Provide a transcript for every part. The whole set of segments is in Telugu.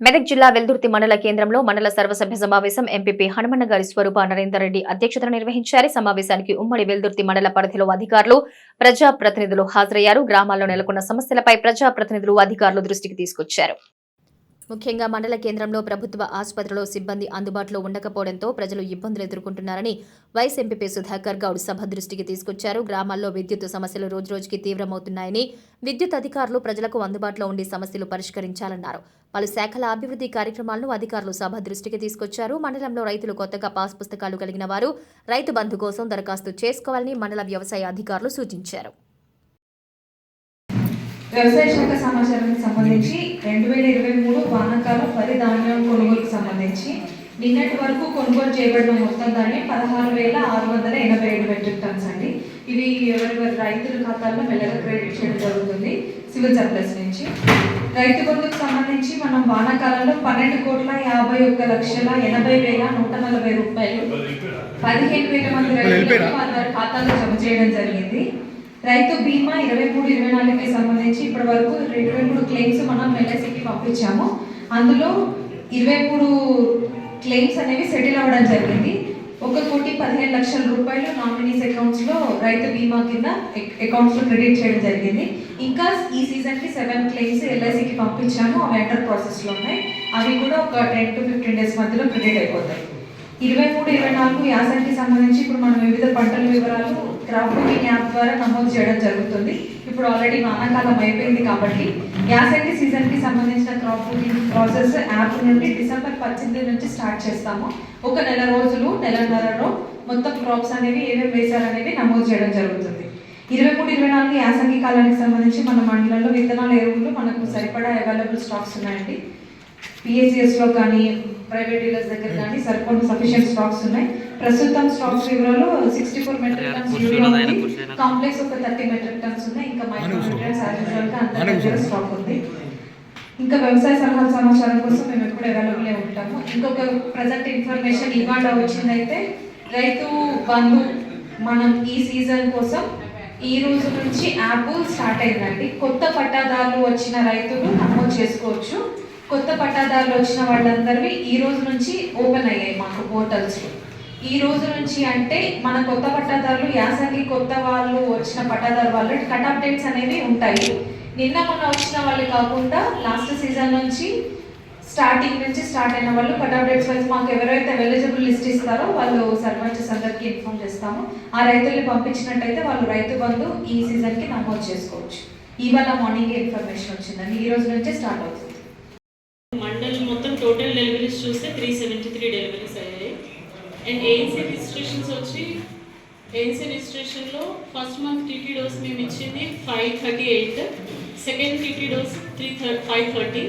మెదక్ జిల్లా వెల్దుర్తి మండల కేంద్రంలో మండల సర్వసభ్య సమావేశం ఎంపీపీ హనుమన్న గారి స్వరూప నరేందర్రెడ్డి అధ్యక్షతన నిర్వహించారు. సమావేశానికి ఉమ్మడి వెల్దుర్తి మండల పరిధిలో అధికారులు ప్రజాప్రతినిధులు హాజరయ్యారు. గ్రామాల్లో నెలకొన్న సమస్యలపై ప్రజాప్రతినిధులు అధికారులు దృష్టికి తీసుకొచ్చారు. ముఖ్యంగా మండల కేంద్రంలో ప్రభుత్వ ఆసుపత్రిలో సిబ్బంది అందుబాటులో ఉండకపోవడంతో ప్రజలు ఇబ్బందులు ఎదుర్కొంటున్నారని వైస్ ఎంపీపీ సుధాకర్ గౌడ్ సభ దృష్టికి తీసుకొచ్చారు. గ్రామాల్లో విద్యుత్ సమస్యలు రోజురోజుకి తీవ్రమవుతున్నాయని విద్యుత్ అధికారులు ప్రజలకు అందుబాటులో ఉండి సమస్యలు పరిష్కరించాలన్నారు. పలు శాఖల అభివృద్ధి కార్యక్రమాలను అధికారులు సభ దృష్టికి తీసుకొచ్చారు. మండలంలో రైతులు కొత్తగా పాస్ పుస్తకాలు కలిగిన వారు రైతు బంధు కోసం దరఖాస్తు చేసుకోవాలని మండల వ్యవసాయ అధికారులు సూచించారు. వ్యవసాయ శాఖ సమాచారానికి సంబంధించి రెండు వేల ఇరవై మూడు వానాకాలం వరి ధాన్యం కొనుగోలుకు సంబంధించి నిన్నటి వరకు కొనుగోలు చేయబడిన మొత్తం ధాన్యం పదహారు వేల ఆరు వందల ఎనభై ఏడు మెట్రిక్ టన్స్ అండి. ఇవి ఎవరెవరి రైతుల ఖాతాల్లో మెల్లగా క్రెడిట్ చేయడం జరుగుతుంది. సివిల్ సప్లైస్ నుంచి. రైతు బంధుకు సంబంధించి మనం వానాకాలంలో పన్నెండు కోట్ల యాభై ఒక్క లక్షల ఎనభై వేల నూట నలభై రూపాయలు పదిహేను వేల మంది రైతులకు వారి ఖాతాలో జమ చేయడం జరిగింది. రైతు బీమా ఇరవై మూడు ఇరవై నాలుగుకి సంబంధించి ఇప్పటి వరకు ఇరవై మూడు క్లెయిమ్స్ మనం ఎల్ఐసికి పంపించాము. అందులో ఇరవై మూడు క్లెయిమ్స్ అనేవి సెటిల్ అవ్వడం జరిగింది. ఒక కోటి పదిహేను లక్షల రూపాయలు నామినీస్ అకౌంట్స్లో రైతు బీమా కింద అకౌంట్స్లో క్రెడిట్ చేయడం జరిగింది. ఇంకా ఈ సీజన్కి సెవెన్ క్లెయిమ్స్ ఎల్ఐసికి పంపించాము. అవి ఎంటర్ ప్రాసెస్లో ఉన్నాయి. అవి కూడా ఒక టెన్ టు ఫిఫ్టీన్ డేస్ మధ్యలో క్రెడిట్ అయిపోతాయి. ఇరవై మూడు ఇరవై నాలుగు యాసంగి సంబంధించి ఇప్పుడు మనం వివిధ పంటల వివరాలు క్రాప్ యాప్ ద్వారా నమోదు చేయడం జరుగుతుంది. ఇప్పుడు ఆల్రెడీ వానాకాలం అయిపోయింది కాబట్టి యాసంగి సీజన్కి సంబంధించిన క్రాప్ బుకింగ్ ప్రాసెస్ యాప్ నుండి డిసెంబర్ పద్దెనిమిది నుంచి స్టార్ట్ చేస్తాము. ఒక నెల రోజులు నెలన్నరలో మొత్తం క్రాప్స్ అనేవి ఏమేమి వేశారనేవి నమోదు చేయడం జరుగుతుంది. ఇరవై మూడు ఇరవై నాలుగు యాసంగి కాలానికి సంబంధించి మన మండలంలో విత్తనాల ఎరువులు మనకు సరిపడా అవైలబుల్ స్టాక్స్ ఉన్నాయండి. పిఎస్సిఎస్లో కానీ ప్రైవేట్ డీలర్స్ దగ్గర కానీ సరిపడిన సఫిషియెంట్ స్టాక్స్ ఉన్నాయి. ప్రస్తుతం స్టాక్స్ వివరాలు sixty four metric tons urea ఉంది. కాంప్లెక్స్ ఒక థర్టీ మెట్రిక్ టన్స్ ఉన్నాయి ఇంకా మైక్రో అంత స్టాక్ ఉంది. ఇంకా వ్యవసాయ సలహా సమాచారం కోసం మేము ఎప్పుడు అవైలబుల్ ఉంటాము. ఇంకొక ప్రజెంట్ ఇన్ఫర్మేషన్ ఇవాళ వచ్చిందైతే రైతు బంధు మనం ఈ సీజన్ కోసం ఈ రోజు నుంచి యాప్ స్టార్ట్ అయిందండి. కొత్త పట్టాదారులు వచ్చిన రైతులు నమోదు చేసుకోవచ్చు. కొత్త పట్టాదారులు వచ్చిన వాళ్ళందరివి ఈ రోజు నుంచి ఓపెన్ అయ్యాయి మాకు పోర్టల్స్ ఈ రోజు నుంచి అంటే మన కొత్త పట్టాదారులు యాసంగి కొత్త వాళ్ళు వచ్చిన పట్టాదారు వాళ్ళు కట్ ఆఫ్ డేట్స్ అనేవి ఉంటాయి. నిన్న మొన్న వచ్చిన వాళ్ళు కాకుండా లాస్ట్ సీజన్ నుంచి స్టార్టింగ్ నుంచి స్టార్ట్ అయిన వాళ్ళు కట్ ఆఫ్ డేట్స్ వైజ్ మాకు ఎవరైతే ఎలిజిబుల్ లిస్ట్ ఇస్తారో వాళ్ళు సర్పంచెస్ అందరికీ ఇన్ఫార్మ్ చేస్తాము. ఆ రైతుల్ని పంపించినట్టయితే వాళ్ళు రైతు బంధు ఈ సీజన్కి నమోదు చేసుకోవచ్చు. ఇవాళ మార్నింగ్ ఇన్ఫర్మేషన్ వచ్చిందండి. ఈ రోజు నుంచే స్టార్ట్ అవుతుంది. మండల్ మొత్తం టోటల్ డెలివరీస్ చూస్తే three seven and ANC registrations వచ్చి ఏఎన్సీ రిజిస్ట్రేషన్లో ఫస్ట్ మంత్ టీటీ డోస్ మేము ఇచ్చింది five thirty eight second TT dose three థర్ five thirty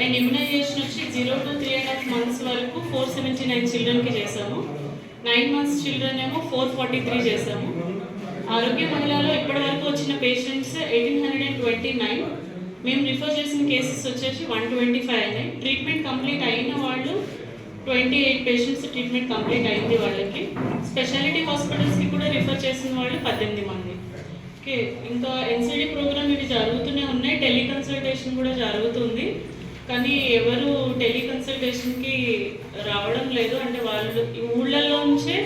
and immunisation వచ్చి zero to three and half months వరకు ఫోర్ సెవెంటీ నైన్ చిల్డ్రన్కి చేసాము. నైన్ మంత్స్ చిల్డ్రన్ ఏమో ఫోర్ ఫార్టీ త్రీ చేసాము. ఆరోగ్య మహిళలో ఇప్పటి వరకు వచ్చిన patients eighteen hundred and twenty nine మేము రిఫర్ చేసిన కేసెస్ వచ్చేసి వన్ ట్వంటీ ఫైవ్ అయినాయి ట్రీట్మెంట్ కంప్లీట్ అయిన వాళ్ళు twenty eight patients treatment complete అయింది వాళ్ళకి. స్పెషాలిటీ హాస్పిటల్స్కి కూడా రిఫర్ చేసిన వాళ్ళు పద్దెనిమిది మంది. ఓకే ఇంకా ఎన్సిడి ప్రోగ్రామ్ ఇవి జరుగుతూనే ఉన్నాయి. టెలికన్సల్టేషన్ కూడా జరుగుతుంది. కానీ ఎవరు టెలికన్సల్టేషన్కి రావడం లేదు. అంటే వాళ్ళు ఊళ్ళల్లో ఉంచే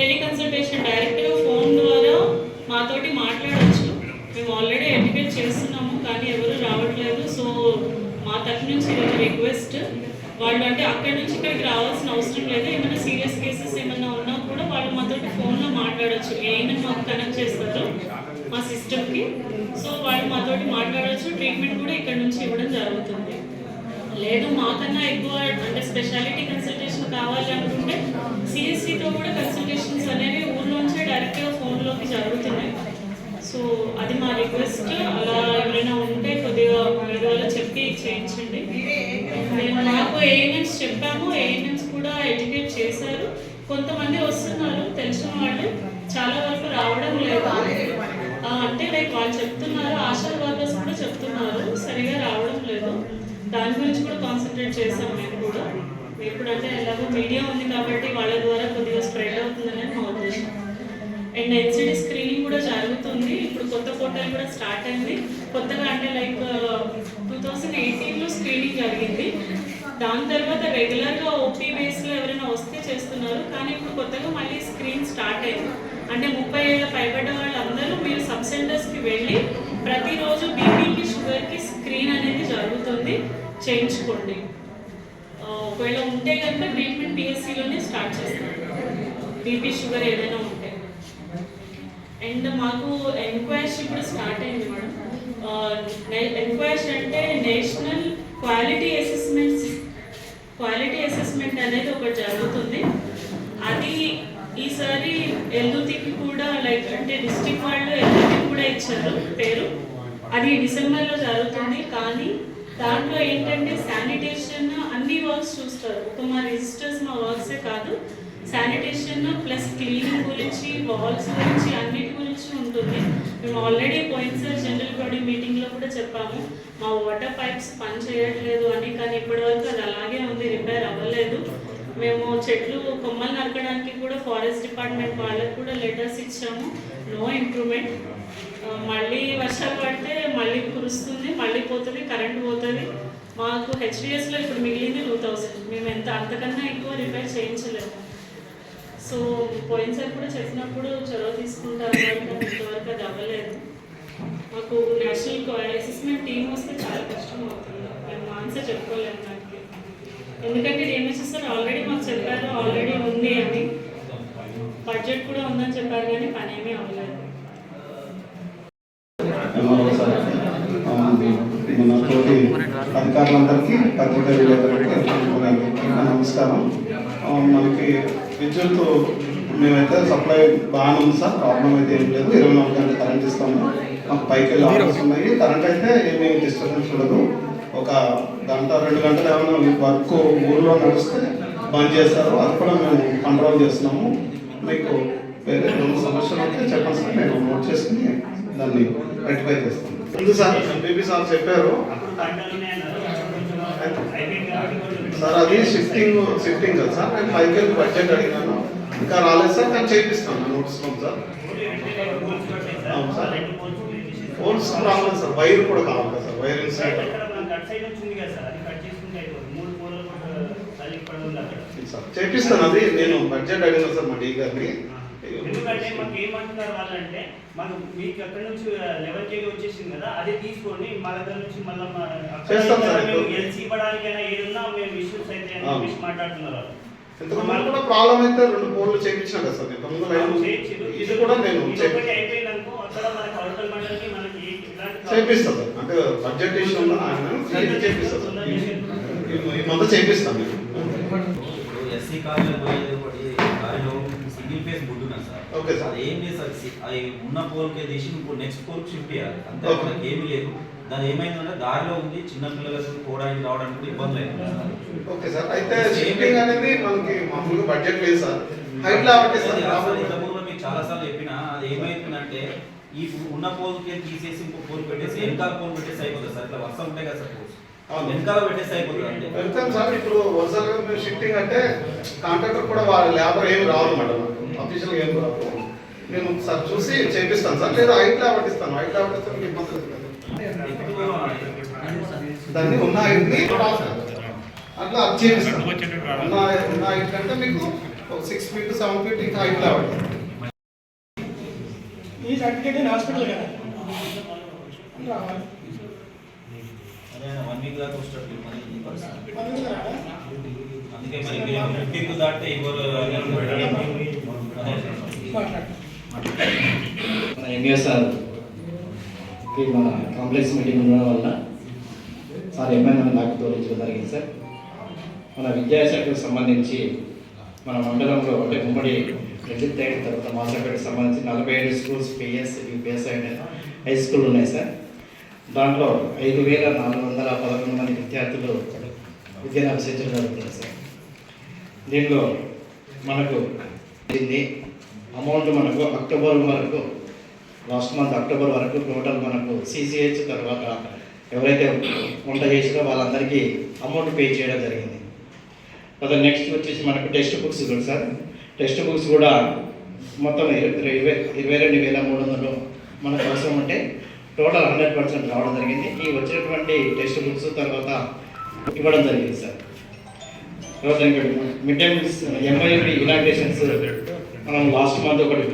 టెలికన్సల్టేషన్ డైరెక్ట్గా ఫోన్ ద్వారా మాతోటి మాట్లాడవచ్చు మేము ఆల్రెడీ ఎడ్యుకేట్ చేస్తున్నాము కానీ ఎవరు రావట్లేదు. సో మా తరఫు నుంచి రిక్వెస్ట్ వాళ్ళు అంటే అక్కడి నుంచి ఇక్కడికి రావాల్సిన అవసరం లేదు. ఏమైనా సీరియస్ కేసెస్ ఏమైనా ఉన్నా కూడా వాళ్ళు మాతో ఫోన్లో మాట్లాడచ్చు. ఏమైనా మాకు కనెక్ట్ చేస్తారు మా సిస్టమ్కి సో వాళ్ళు మాతోటి మాట్లాడవచ్చు ట్రీట్మెంట్ కూడా ఇక్కడ నుంచి ఇవ్వడం జరుగుతుంది. లేదు మాకన్నా ఎక్కువ అంటే స్పెషాలిటీ కన్సల్టేషన్ కావాలి అనుకుంటే సిఎస్సితో కూడా కన్సల్టేషన్స్ అనేవి ఊర్లోంచే డైరెక్ట్గా ఫోన్లోకి జరుగుతున్నాయి. సో అది మా రిక్వెస్ట్ అలా ఎవరైనా ఉంటే కొద్దిగా వేరే వాళ్ళు చెప్పి చేయించండి. నాకు ఏఎన్ఎంస్ చెప్పాము ఏఎన్ఎంస్ కూడా ఎడ్యుకేట్ చేశారు. కొంతమంది వస్తున్నారు తెలిసిన వాళ్ళు. చాలా వరకు రావడం లేదు. అంటే లైక్ వాళ్ళు చెప్తున్నారు ఆశా వర్కర్స్ కూడా చెప్తున్నారు. సరిగా రావడం లేదు. దాని గురించి కూడా కాన్సన్ట్రేట్ చేశాం మేము కూడా. ఇప్పుడు ఎలాగో మీడియా ఉంది కాబట్టి వాళ్ళ ద్వారా కొద్దిగా స్ప్రెడ్ అవుతుందని మా ఉద్దేశం. అండ్ ఎన్సిడి స్క్రీనింగ్ కూడా జరుగుతుంది. ఇప్పుడు కొత్త పోర్టల్ కూడా స్టార్ట్ అయింది. కొత్తగా అంటే లైక్ టూ థౌజండ్ ఎయిటీన్లో స్క్రీనింగ్ జరిగింది. దాని తర్వాత రెగ్యులర్గా ఓపీ బేస్లో ఎవరైనా వస్తే చేస్తున్నారు. కానీ ఇప్పుడు కొత్తగా మళ్ళీ స్క్రీన్ స్టార్ట్ అయింది. అంటే ముప్పై ఏళ్ళ పైబడ్డ వాళ్ళందరూ మీరు సబ్ సెంటర్స్కి వెళ్ళి ప్రతిరోజు బీపీకి షుగర్కి స్క్రీన్ అనేది జరుగుతుంది. చేయించుకోండి. ఒకవేళ ఉంటే కనుక ట్రీట్మెంట్ పిఎస్సిలోనే స్టార్ట్ చేస్తాం. బీపీ షుగర్ ఏదైనా ఉంటే. అండ్ మాకు ఎంక్వైర్స్ ఇప్పుడు స్టార్ట్ అయింది మేడం. ఎంక్వైర్స్ అంటే national quality assessment quality assessment అనేది ఒకటి జరుగుతుంది. అది ఈసారి ఎల్లుతికి కూడా లైక్ అంటే డిస్ట్రిక్ట్ వాళ్ళు ఎల్లుతికి కూడా ఇచ్చారు పేరు. అది డిసెంబర్లో జరుగుతుంది. కానీ దాంట్లో ఏంటంటే శానిటేషన్ అన్ని వర్క్స్ చూస్తారు. ఒక మా రిజిస్టర్స్ మా వర్క్సే కాదు. శానిటేషన్ ప్లస్ క్లీనింగ్ గురించి వాల్స్ గురించి అన్నిటి గురించి ఉంటుంది. మేము ఆల్రెడీ పోయినసారి జనరల్ బాడీ మీటింగ్లో కూడా చెప్పాము. మా వాటర్ పైప్స్ పని చేయట్లేదు అని కానీ ఇప్పటివరకు అది అలాగే మేము చెట్లు కొమ్మలు నరకడానికి కూడా ఫారెస్ట్ డిపార్ట్మెంట్ వాళ్ళకి కూడా లెటర్స్ ఇచ్చాము. నో ఇంప్రూవ్మెంట్ మళ్ళీ వర్షాలు పడితే మళ్ళీ కురుస్తుంది మళ్ళీ పోతుంది కరెంట్ పోతుంది. మాకు హెచ్డిఎస్లో ఇప్పుడు మిగిలింది టూ థౌసండ్ మేము ఎంత అంతకన్నా ఎక్కువ రిపేర్ చేయించలేము. సో పోయినసారి కూడా చెప్పినప్పుడు చొరవ తీసుకుంటారు ఇంతవరకు అది అవ్వలేదు. మాకు నేషనల్ అసెస్మెంట్ టీం వస్తే చాలా కష్టం అవుతుంది. మేము ఆన్సర్ చెప్పుకోలేము. ఎందుకంటే డిఎంహెచ్ఎస్ సార్ ఆల్రెడీ మాకు చెప్పారు ఆల్రెడీ ఉంది అని. బడ్జెట్ కూడా ఉందని చెప్పారు కానీ పని ఏమీ అవ్వలేదు. ఎంఆర్ఓ అధికారులందరికీ పత్రికా విలేకరులకి నమస్కారం మనకి విద్యుత్ మేమైతే సప్లై బాగానే ఉంది సార్. ప్రాబ్లం అయితే ఏం లేదు. ఇరవై నాలుగు గంటలు కరెంట్ ఇస్తాము. మాకు పైకి వెళ్ళి ఆఫీస్ ఉన్నాయి. కరెంట్ అయితే ఏమీ డిస్టర్బెన్స్ ఉండదు. ఒక గంట రెండు గంటలు ఏమైనా వర్క్ ఊర్లో నడిస్తే బంద్ చేస్తారు. అది కూడా మేము కంట్రోల్ చేస్తున్నాము. మీకు వేరే రెండు సమస్యలు అయితే చెప్పండి సార్. నేను నోట్ చేసుకుని దాన్ని రెక్టిఫై చేస్తాను. ఉంది సార్ బీపీ సార్ చెప్పారు. సార్ అది షిఫ్టింగ్ షిఫ్టింగ్ కదా సార్. నేను పైకి వెళ్ళి బడ్జెట్ అడిగినాను ఇంకా రాలేదు సార్ నేను చేపిస్తాను. Notes sir. అవును సార్. ఫోన్స్ రావాలి సార్. వైర్ కూడా కావాలి కదా సార్ వైర్ ఇన్సైడ్ సార్ చేపిస్తాను అది. నేను బడ్జెట్ అడిగినా సార్ మా డీ గారిని. ఎందుకంటే మాకు ఏమంటున్నారు వాళ్ళంటే మాకు మీకు అక్కడ నుంచి లెవెల్ కేకి వచ్చేసింది కదా అదే తీసుకోండి. మా దగ్గర నుంచి మళ్ళీ. ఎల్సీ ఇవ్వడానికైనా ఏదున్నా మేము ఇష్యూస్ అయితే అని మాట్లాడుతున్నారు వాళ్ళు. ఇంతకు ముందు కూడా ప్రాబ్లం అయితే రెండు పోల్లు చేయించిన కదా సార్. ఇంతకు ముందు లైన్ చేయొచ్చు. ఇది కూడా నేను అక్కడ చేపిస్తాను అంటే బడ్జెట్ ఇష్యూ ఉందా ఆయన చేపిస్తాను సార్ ఈ- ఎస్సీ కాలేజ్ పోయేది దారిలో సింగిల్ ఫేస్ బుడ్ ఉన్నది సార్. Okay sir. ఏం లేదు సార్ ఉన్న పోల్కే తీసి ఇప్పుడు నెక్స్ట్ పోల్కి షిఫ్ట్ చేయాలి. అంతే ఓకే. మనకి ఏమీ లేదు. దాని ఏమైందంటే దారిలో ఉంది చిన్న పిల్లలకు పోవడానికి రావడానికి ఇబ్బంది సార్. Okay sir. అయితే షిఫ్టింగ్ అనేది మనకి మామూలుగా బడ్జెట్ లేదు సార్. హైట్ లా ఒకటి సార్ అది అసలు ప్రాబ్లం ఇంతకుముందు మీకు చాలా సార్లు చెప్పినా అది ఏమైతుందంటే ఈ ఉన్న పోల్కే తీసేసి ఇంకో పోల్ పెట్టేసి వెనకాల పోల్ పెట్టేసి అయిపోతుంది సార్. ఇట్లా వర్షం ఉంటాయి కదా సార్ పోల్స్. వెనకాల పెట్టేసి అయిపోతుంది అంతే. వెళ్తాం సార్ ఇప్పుడు వరుసగా మేము షిఫ్టింగ్ అంటే కాంట్రాక్టర్ కూడా వాళ్ళ లేబర్ ఏమి రాదు మేడం అఫీషియల్ ఏం రాదు నేను సార్ చూసి చేపిస్తాను సార్. లేదా హైట్ లా పట్టిస్తాను. హైట్ లా పట్టిస్తాను ఇబ్బంది లేదు దాన్ని ఉన్న అట్లా అది చేపిస్తాను ఉన్న ఉన్న కంటే మీకు ఒక సిక్స్ ఫీట్ సెవెన్ ఫీట్ ఇంకా హైట్ లా పట్టిస్తాను ఈ సర్టిఫికేట్ హాస్పిటల్ కదా వన్ వీక్ దాకా అందుకే మరి ఫిఫ్టీన్త్ దాటితే ఇవ్వరు సార్. మన ఎంఏ మన కాంప్లెక్స్ మీటింగ్ ఉండడం వల్ల సార్ ఏమైనా నాకు తోలించడం జరిగింది సార్. మన విద్యాశాఖకు సంబంధించి మన మండలంలో అంటే ఉమ్మడి ప్రజెంట్ అయిన తర్వాత మాసపేటకు సంబంధించి నలభై ఏడు స్కూల్స్ పిఎస్ యూపీఎస్ అయిన హై స్కూల్ ఉన్నాయి సార్. దాంట్లో ఐదు వేల నాలుగు వందల పదకొండు మంది విద్యార్థులు విద్యను అభ్యసించడం జరుగుతుంది సార్. దీనిలో మనకు దీన్ని అమౌంట్ మనకు అక్టోబర్ వరకు లాస్ట్ మంత్ అక్టోబర్ వరకు టోటల్ మనకు సిసిహెచ్ తర్వాత ఎవరైతే వంట చేసిరో వాళ్ళందరికీ అమౌంట్ పే చేయడం జరిగింది. తర్వాత నెక్స్ట్ వచ్చేసి మనకు టెక్స్ట్ బుక్స్ కూడా సార్. టెక్స్ట్ బుక్స్ కూడా మొత్తం ఇరవై ఇరవై రెండు వేల మూడు వందలు మనకు అవసరం ఉంటే టోటల్ హండ్రెడ్ పర్సెంట్ రావడం జరిగింది. ఈ వచ్చినటువంటి టెక్స్ట్ బుక్స్ తర్వాత ఇవ్వడం జరిగింది sir. Mid day meals MIP inaugurations మనం లాస్ట్ మంత్ ఒకటి